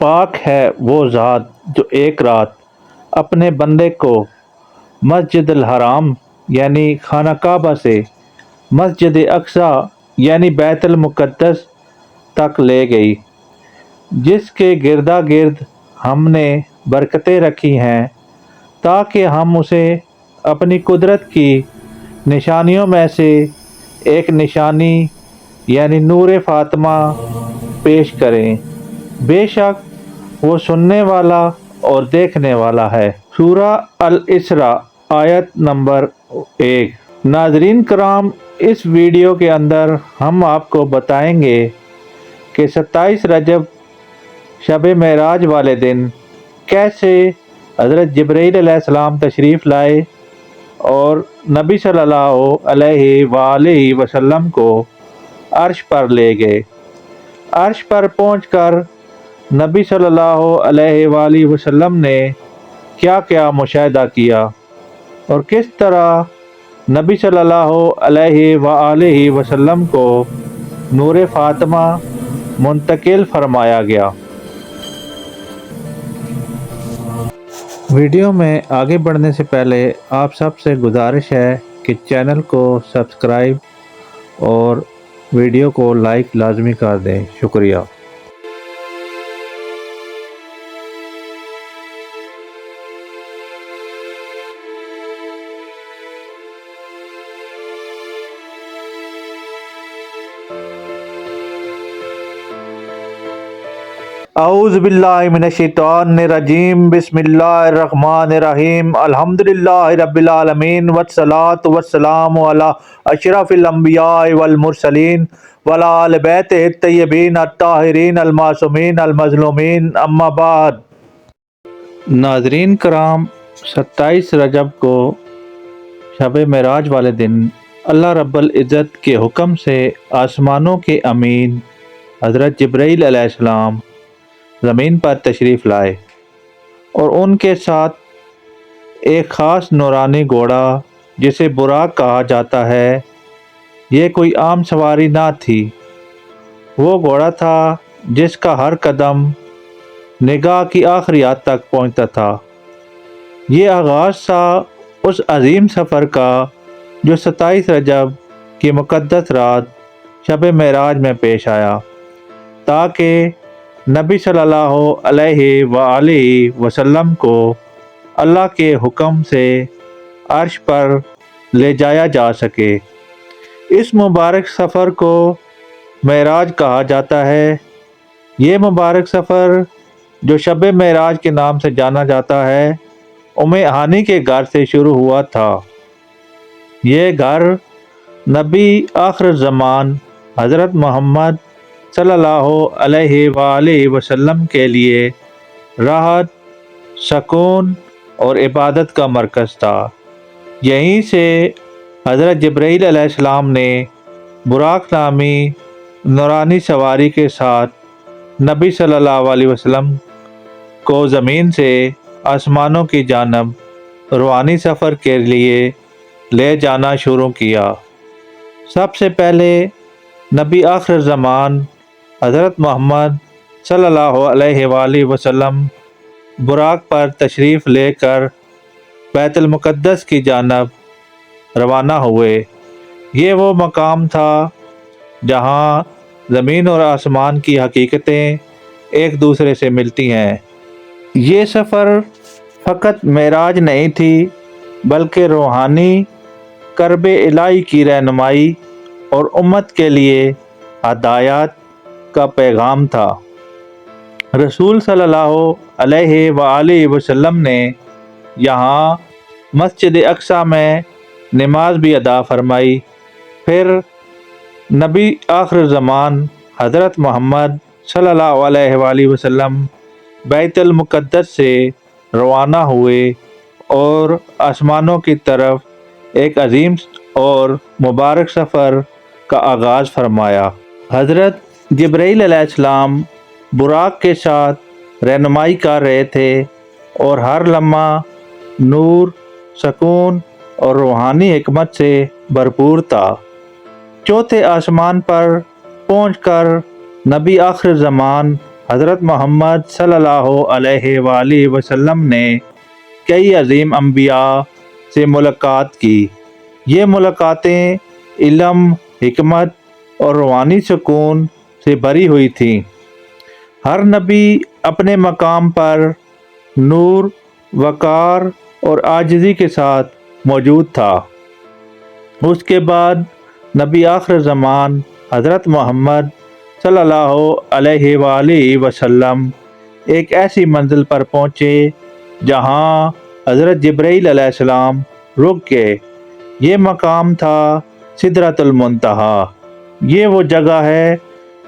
پاک ہے وہ ذات جو ایک رات اپنے بندے کو مسجد الحرام یعنی خانہ کعبہ سے مسجد اقصا یعنی بیت المقدس تک لے گئی، جس کے گردا گرد ہم نے برکتیں رکھی ہیں تاکہ ہم اسے اپنی قدرت کی نشانیوں میں سے ایک نشانی یعنی نور فاطمہ پیش کریں۔ بے شک وہ سننے والا اور دیکھنے والا ہے۔ سورہ الاسراء، آیت نمبر ایک۔ ناظرین کرام، اس ویڈیو کے اندر ہم آپ کو بتائیں گے کہ ستائیس رجب شب معراج والے دن کیسے حضرت جبرائیل علیہ السلام تشریف لائے اور نبی صلی اللہ علیہ وآلہ وسلم کو عرش پر لے گئے۔ عرش پر پہنچ کر نبی صلی اللہ علیہ وآلہ وسلم نے کیا کیا مشاہدہ کیا؟ اور کس طرح نبی صلی اللہ علیہ وآلہ وسلم کو نور فاطمہ منتقل فرمایا گیا؟ ویڈیو میں آگے بڑھنے سے پہلے آپ سب سے گزارش ہے کہ چینل کو سبسکرائب اور ویڈیو کو لائک لازمی کر دیں۔ شکریہ۔ اعوذ باللہ من الشیطان الرجیم، بسم اللہ الرحمن الرحیم، الحمدللہ رب العالمین، والصلاة والسلام علی اشرف الانبیاء والمرسلین، وعلی آل بیت الطیبین، الطاہرین، المعصومین، المظلومین، اما بعد۔ ناظرین کرام، ستائیس رجب کو شب معراج والے دن اللہ رب العزت کے حکم سے آسمانوں کے امین حضرت جبرائیل علیہ السلام زمین پر تشریف لائے اور ان کے ساتھ ایک خاص نورانی گھوڑا جسے براق کہا جاتا ہے۔ یہ کوئی عام سواری نہ تھی۔ وہ گھوڑا تھا جس کا ہر قدم نگاہ کی آخریات تک پہنچتا تھا۔ یہ آغاز تھا اس عظیم سفر کا جو ستائیس رجب کی مقدس رات شب معراج میں پیش آیا، تاکہ نبی صلی اللہ علیہ وآلہ وسلم کو اللہ کے حکم سے عرش پر لے جایا جا سکے۔ اس مبارک سفر کو معراج کہا جاتا ہے۔ یہ مبارک سفر جو شب معراج کے نام سے جانا جاتا ہے، ام ہانی کے گھر سے شروع ہوا تھا۔ یہ گھر نبی آخر زمان حضرت محمد صلی اللہ علیہ وآلہ وسلم کے لیے راحت، سکون اور عبادت کا مرکز تھا۔ یہیں سے حضرت جبرائیل علیہ السلام نے براق نامی نورانی سواری کے ساتھ نبی صلی اللہ علیہ وسلم کو زمین سے آسمانوں کی جانب روحانی سفر کے لیے لے جانا شروع کیا۔ سب سے پہلے نبی آخر زمان حضرت محمد صلی اللہ علیہ وآلہ وسلم براق پر تشریف لے کر بیت المقدس کی جانب روانہ ہوئے۔ یہ وہ مقام تھا جہاں زمین اور آسمان کی حقیقتیں ایک دوسرے سے ملتی ہیں۔ یہ سفر فقط معراج نہیں تھی بلکہ روحانی کرب الہی کی رہنمائی اور امت کے لیے ہدایات کا پیغام تھا۔ رسول صلی اللہ علیہ وآلہ وسلم نے یہاں مسجد اقصا میں نماز بھی ادا فرمائی۔ پھر نبی آخر زمان حضرت محمد صلی اللہ علیہ وآلہ وسلم بیت المقدس سے روانہ ہوئے اور آسمانوں کی طرف ایک عظیم اور مبارک سفر کا آغاز فرمایا۔ حضرت جبرائیل علیہ السلام براق کے ساتھ رہنمائی کر رہے تھے اور ہر لمحہ نور، سکون اور روحانی حکمت سے بھرپور تھا۔ چوتھے آسمان پر پہنچ کر نبی آخر زمان حضرت محمد صلی اللہ علیہ وآلہ وسلم نے کئی عظیم انبیاء سے ملاقات کی۔ یہ ملاقاتیں علم، حکمت اور روحانی سکون سے بھری ہوئی تھیں ہر نبی اپنے مقام پر نور، وقار اور آجزی کے ساتھ موجود تھا۔ اس کے بعد نبی آخر زمان حضرت محمد صلی اللہ علیہ وآلہ وسلم ایک ایسی منزل پر پہنچے جہاں حضرت جبرائیل علیہ السلام رک گئے۔ یہ مقام تھا سدرت المنتہا۔ یہ وہ جگہ ہے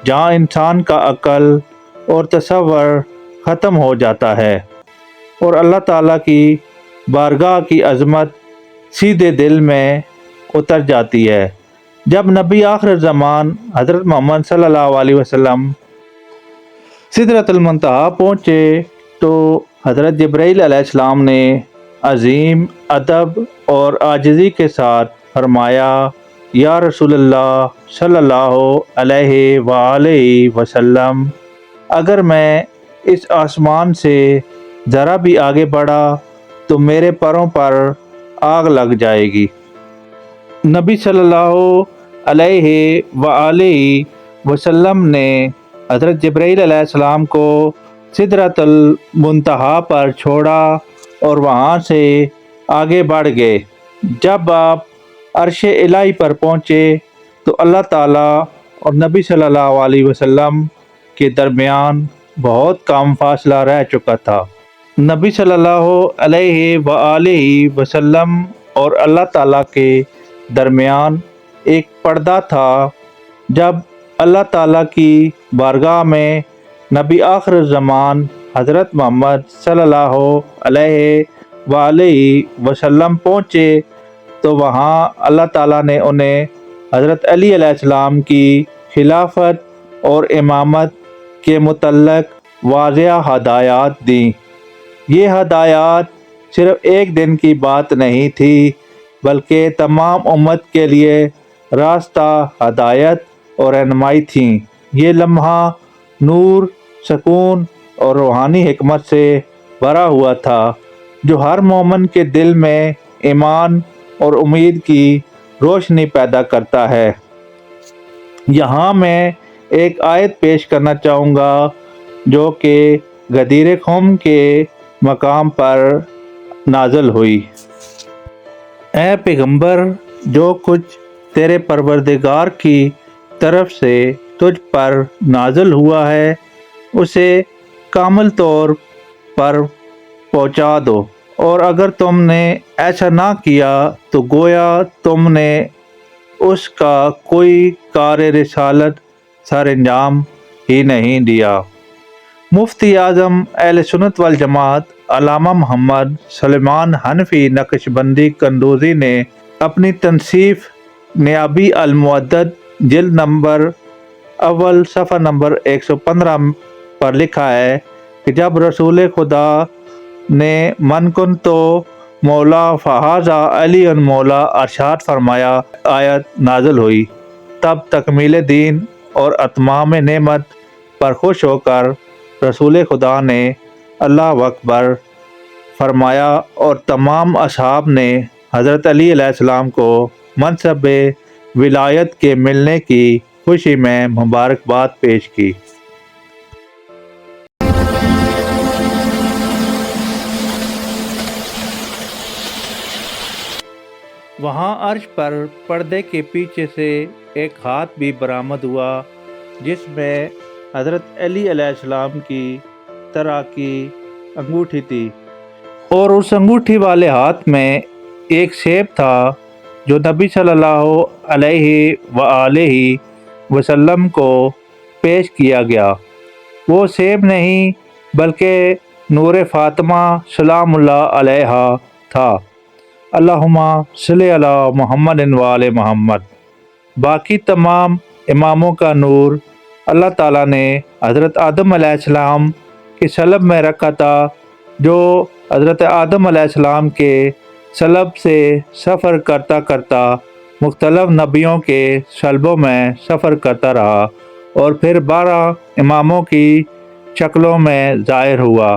جہاں انسان کا عقل اور تصور ختم ہو جاتا ہے۔ اور اللہ تعالیٰ کی بارگاہ کی عظمت سیدھے دل میں اتر جاتی ہے۔ جب نبی آخر زمان حضرت محمد صلی اللہ علیہ وسلم سدرت المنتہا پہنچے تو حضرت جبرائیل علیہ السلام نے عظیم ادب اور آجزی کے ساتھ فرمایا یا رسول اللہ صلی اللہ علیہ وآلہ وسلم، اگر میں اس آسمان سے ذرا بھی آگے بڑھا تو میرے پروں پر آگ لگ جائے گی۔ نبی صلی اللہ علیہ وآلہ وسلم نے حضرت جبرائیل علیہ السلام کو سدرت المنتہا پر چھوڑا اور وہاں سے آگے بڑھ گئے۔ جب آپ عرش الہی پر پہنچے تو اللہ تعالیٰ اور نبی صلی اللہ علیہ وسلم کے درمیان بہت کم فاصلہ رہ چکا تھا۔ نبی صلی اللہ علیہ وآلہ وسلم اور اللہ تعالیٰ کے درمیان ایک پردہ تھا۔ جب اللہ تعالیٰ کی بارگاہ میں نبی آخر زمان حضرت محمد صلی اللہ علیہ وآلہ وسلم پہنچے تو وہاں اللہ تعالیٰ نے انہیں حضرت علی علیہ السلام کی خلافت اور امامت کے متعلق واضح ہدایات دیں۔ یہ ہدایات صرف ایک دن کی بات نہیں تھی، بلکہ تمام امت کے لیے راستہ ہدایت اور رہنمائی تھیں۔ یہ لمحہ نور، سکون اور روحانی حکمت سے بھرا ہوا تھا، جو ہر مومن کے دل میں ایمان اور امید کی روشنی پیدا کرتا ہے۔ یہاں میں ایک آیت پیش کرنا چاہوں گا جو کہ غدیر قوم کے مقام پر نازل ہوئی۔ اے پیغمبر، جو کچھ تیرے پروردگار کی طرف سے تجھ پر نازل ہوا ہے، اسے کامل طور پر پہنچا دو۔ اور اگر تم نے ایسا نہ کیا تو گویا تم نے اس کا کوئی کار رسالت سر انجام ہی نہیں دیا۔ مفتی اعظم اہل سنت والجماعت علامہ محمد سلمان حنفی نقش بندی کندوزی نے اپنی تنصیف نیابی المعدد جلد نمبر اول صفحہ نمبر ایک سو پندرہ پر لکھا ہے کہ جب رسول خدا نے من کن تو مولا فہذا علی مولا ارشاد فرمایا، آیت نازل ہوئی۔ تب تکمیل دین اور اتمام نعمت پر خوش ہو کر رسول خدا نے اللہ اکبر فرمایا اور تمام اصحاب نے حضرت علی علیہ السلام کو منصب ولایت کے ملنے کی خوشی میں مبارکباد پیش کی۔ وہاں عرش پر پردے کے پیچھے سے ایک ہاتھ بھی برآمد ہوا، جس میں حضرت علی علیہ السلام کی طرح کی انگوٹھی تھی۔ اور اس انگوٹھی والے ہاتھ میں ایک سیب تھا، جو نبی صلی اللہ علیہ وآلہ وسلم کو پیش کیا گیا۔ وہ سیب نہیں، بلکہ نور فاطمہ سلام اللہ علیہ تھا۔ اللہم صلی علی محمد وال محمد باقی تمام اماموں کا نور اللہ تعالیٰ نے حضرت آدم علیہ السلام کے سلب میں رکھا تھا جو حضرت آدم علیہ السلام کے سلب سے سفر کرتا کرتا مختلف نبیوں کے سلبوں میں سفر کرتا رہا اور پھر بارہ اماموں کی شکلوں میں ظاہر ہوا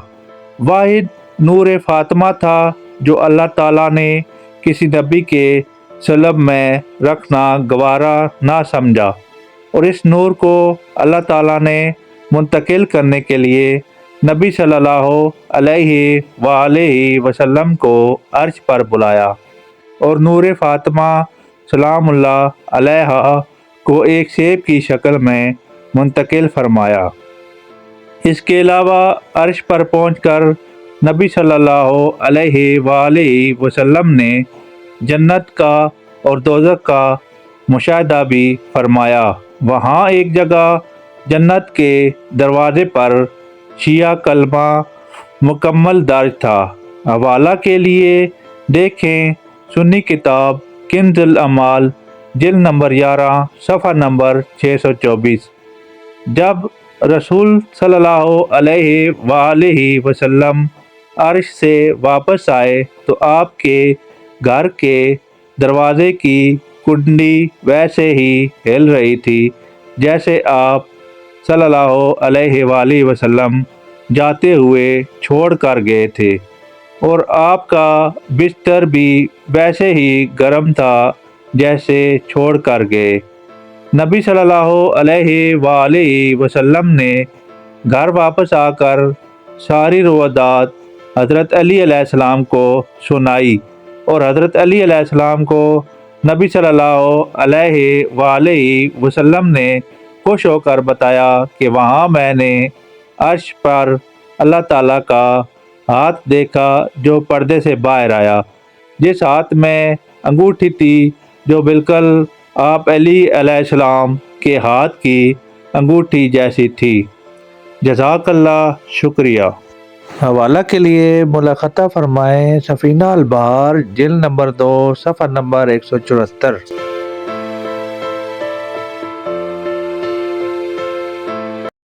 واحد نور فاطمہ تھا جو اللہ تعالیٰ نے کسی نبی کے سلب میں رکھنا گوارا نہ سمجھا۔ اور اس نور کو اللہ تعالیٰ نے منتقل کرنے کے لیے نبی صلی اللہ علیہ وآلہ وسلم کو عرش پر بلایا۔ اور نور فاطمہ سلام اللہ علیہ کو ایک سیب کی شکل میں منتقل فرمایا۔ اس کے علاوہ عرش پر پہنچ کر نبی صلی اللہ علیہ وآلہ وسلم نے جنت کا اور دوزک کا مشاہدہ بھی فرمایا۔ وہاں ایک جگہ جنت کے دروازے پر شیعہ کلمہ مکمل درج تھا۔ حوالہ کے لیے دیکھیں سنی کتاب کنز العمال جل نمبر گیارہ، صفحہ نمبر 624 جب رسول صلی اللہ علیہ وآلہ وسلم عرش سے واپس آئے تو آپ کے گھر کے دروازے کی کنڈی ویسے ہی ہل رہی تھی، جیسے آپ صلی اللہ علیہ وآلہ وسلم جاتے ہوئے چھوڑ کر گئے تھے۔ اور آپ کا بستر بھی ویسے ہی گرم تھا جیسے چھوڑ کر گئے۔ نبی صلی اللہ علیہ وآلہ وسلم نے گھر واپس آ کر ساری روادات حضرت علی علیہ السلام کو سنائی اور حضرت علی علیہ السلام کو نبی صلی اللہ علیہ وآلہ وسلم نے خوش ہو کر بتایا کہ وہاں میں نے عرش پر اللہ تعالیٰ کا ہاتھ دیکھا جو پردے سے باہر آیا، جس ہاتھ میں انگوٹھی تھی جو بالکل آپ علی علیہ السلام کے ہاتھ کی انگوٹھی جیسی تھی۔ جزاک اللہ شکریہ۔ حوالہ کے لیے ملاقاتہ فرمائیں سفینہ البہار جل نمبر دو، صفحہ نمبر ایک سو چوہتر۔